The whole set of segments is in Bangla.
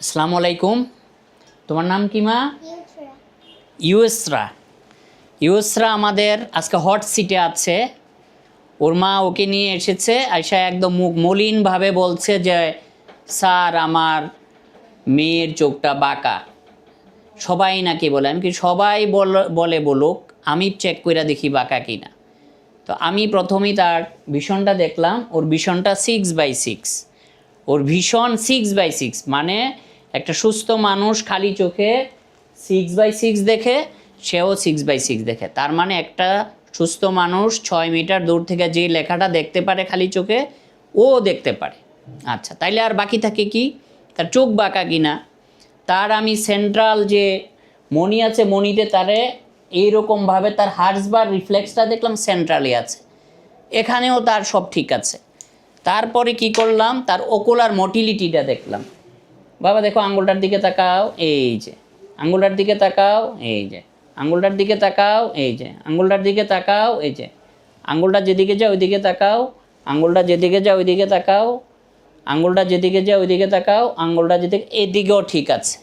আসসালামু আলাইকুম তোমার নাম কি মা. ইউএসরা ইউএসরা আমাদের আজকে হট সিটে আছে। ওর মা ওকে নিয়ে এসেছে। আয়সা একদম মুখ মলিনভাবে বলছে যে স্যার আমার মেয়ের চোখটা বাঁকা। সবাই নাকি বলে। আমি কি সবাই বল- বলে বলুক আমি চেক করে দেখি বাঁকা কিনা। তো আমি প্রথমেই তার ভীষণটা দেখলাম। ওর ভীষণটা সিক্স বাই সিক্স ওর ভীষণ সিক্স বাই সিক্স মানে একটা সুস্থ মানুষ খালি চোখে সিক্স বাই সিক্স দেখে, সেও সিক্স বাই সিক্স দেখে। তার মানে একটা সুস্থ মানুষ ছয় মিটার দূর থেকে যে লেখাটা দেখতে পারে খালি চোখে, ও দেখতে পারে। আচ্ছা তাইলে আর বাকি থাকে কি? তার চোখ বাঁকা কিনা? তার আমি সেন্ট্রাল যে মণি আছে, মণিতে তারে এইরকমভাবে তার হার্স হার্সবার রিফ্লেক্সটা দেখলাম সেন্ট্রালি আছে। এখানেও তার সব ঠিক আছে। তারপরে কি করলাম? তার ওকুলার মোটিলিটিটা দেখলাম। বাবা, দেখো আঙ্গুলটার দিকে তাকাও, এই যে। আঙ্গুলটার দিকে তাকাও, এই যে। আঙ্গুলটার দিকে তাকাও, এই যে। আঙ্গুলটার দিকে তাকাও, এই যে। আঙ্গুলটা যেদিকে যায় ওইদিকে তাকাও। আঙ্গুলটা যেদিকে যায় ওইদিকে তাকাও। আঙ্গুলটা যেদিকে যায় ওইদিকে তাকাও। আঙ্গুলটা যেদিকে, এদিকেও ঠিক আছে।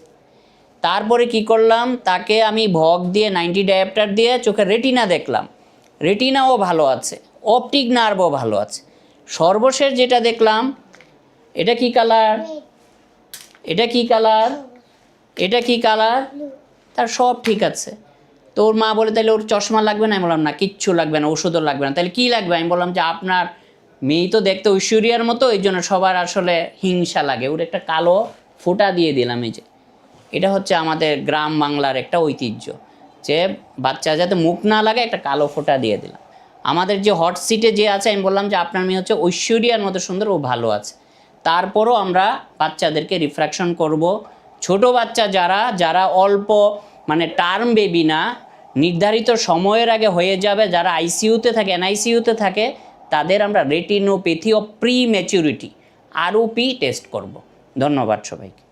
তারপরে কি করলাম? তাকে আমি ভগ দিয়ে, নাইনটি ডায়াপ্টার দিয়ে চোখে রেটিনা দেখলাম। রেটিনাও ভালো আছে, অপটিক নার্ভও ভালো আছে। সর্বশেষ যেটা দেখলাম, এটা কি কালার. এটা কি কালার? এটা কি কালার? তার সব ঠিক আছে। তো ওর মা বলে তাহলে ওর চশমা লাগবে না? আমি বললাম, না, কিচ্ছু লাগবে না, ওষুধও লাগবে না। তাহলে কী লাগবে? আমি বললাম যে, আপনার মেয়ে তো দেখতে ঐশ্বরিয়ার মতো, এই জন্য সবার আসলে হিংসা লাগে। ওর একটা কালো ফোঁটা দিয়ে দিলাম এই যে। এটা হচ্ছে আমাদের গ্রাম বাংলার একটা ঐতিহ্য যে, বাচ্চা যাতে মুখ না লাগে, একটা কালো ফোঁটা দিয়ে দিলাম। আমাদের যে হট সিটে যে আছে, আমি বললাম যে, আপনার মেয়ে হচ্ছে ঐশ্বরিয়ার মতো সুন্দর, ও ভালো আছে। তারপরও আমরা বাচ্চাদেরকে রিফ্র্যাকশন করব। ছোট বাচ্চা যারা যারা অল্প মানে টার্ম বেবি না, নির্ধারিত সময়ের আগে হয়ে যাবে, যারা আইসিইউতে থাকে এনআইসিইউতে থাকে, তাদের আমরা রেটিনোপ্যাথি ও প্রি ম্যাচুরিটি আরওপি টেস্ট করব। ধন্যবাদ সবাইকে।